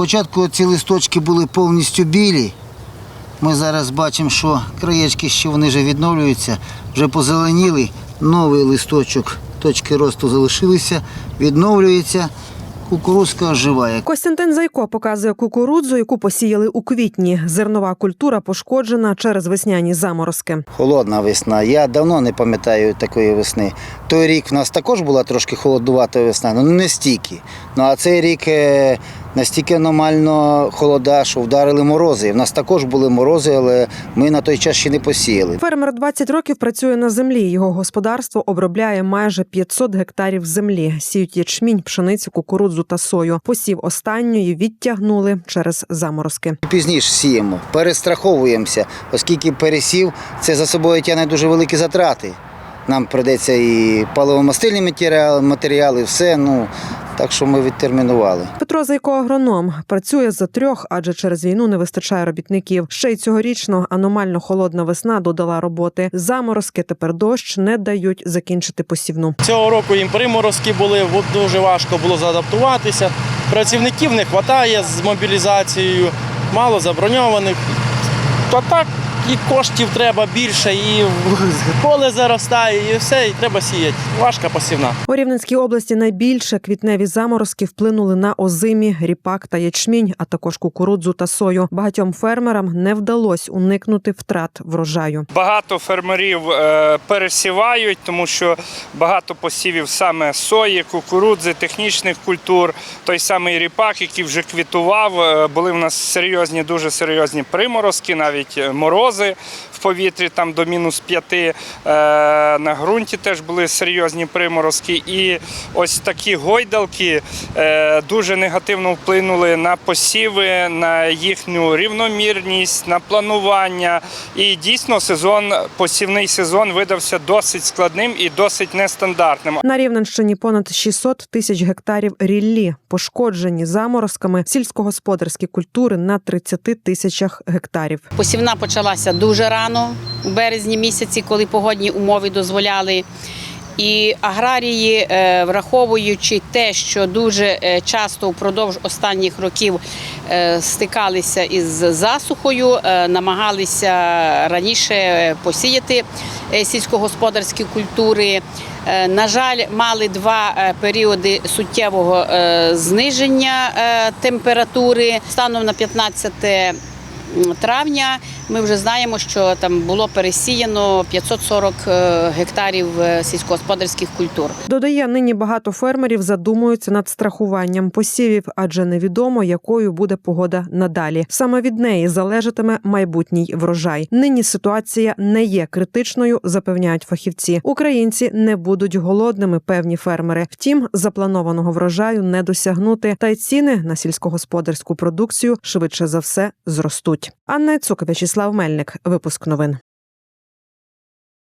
Спочатку ці листочки були повністю білі. Ми зараз бачимо, що краєчки ще вони вже відновлюються, вже позеленіли. Новий листочок, точки росту залишилися, відновлюється. Кукурузка оживає. Костянтин Зайко показує кукурудзу, яку посіяли у квітні. Зернова культура пошкоджена через весняні заморозки. Холодна весна. Я давно не пам'ятаю такої весни. Той рік в нас також була трошки холодувата весна, ну не стільки. Ну а цей рік е, настільки аномально холода, що вдарили морози. В нас також були морози, але ми на той час ще не посіяли. Фермер 20 років працює на землі. Його господарство обробляє майже 500 гектарів землі. Сіють ячмінь, пшеницю, кукурудзу та сою. Посів останньої відтягнули через заморозки. Пізніше сіємо, перестраховуємося, оскільки пересів, це за собою тягне дуже великі затрати. Нам прийдеться і паливомастильні матеріали, матеріали, все. Ну так що ми відтермінували. Петро Зайко агроном працює за трьох, адже через війну не вистачає робітників. Ще й цьогорічно аномально холодна весна додала роботи. Заморозки тепер дощ не дають закінчити посівну. Цього року їм приморозки були, дуже важко було заадаптуватися. Працівників не вистачає з мобілізацією, мало заброньованих. То так і коштів треба більше, і поле заростає, і все, і треба сіяти. Важка посівна. У Рівненській області найбільше квітневі заморозки вплинули на озимі, ріпак та ячмінь, а також кукурудзу та сою. Багатьом фермерам не вдалося уникнути втрат врожаю. Багато фермерів е, пересівають, тому що багато посівів саме сої, кукурудзи, технічних культур. Той самий ріпак, який вже квітував. е, Були в нас серйозні, дуже серйозні приморозки, навіть е, морози в повітрі там до мінус п'яти. Е, На ґрунті теж були серйозні приморозки. І ось такі гойдалки е, дуже негативно вплинули на посіви, на їхню рівномірність, на планування. І дійсно сезон, посівний сезон видався досить складним і досить нестандартним. На Рівненщині понад 600 тисяч гектарів ріллі пошкоджені заморозками сільськогосподарські культури на 30 тисячах гектарів. Посівна почалася дуже рано, у березні місяці, коли погодні умови дозволяли. І аграрії, е, враховуючи те, що дуже е, часто впродовж останніх років е, стикалися із засухою, намагалися раніше посіяти сільськогосподарські культури. На жаль, мали два періоди суттєвого зниження температури станом на 15 травня. Ми вже знаємо, що там було пересіяно 540 е, гектарів е, сільськогосподарських культур. Додає, нині багато фермерів задумуються над страхуванням посівів, адже невідомо, якою буде погода надалі. Саме від неї залежатиме майбутній врожай. Нині ситуація не є критичною, запевняють фахівці. Українці не будуть голодними, певні фермери. Втім, запланованого врожаю не досягнути, та й ціни на сільськогосподарську продукцію швидше за все зростуть. Анна Цук, В'ячеслав Мельник. Випуск новин.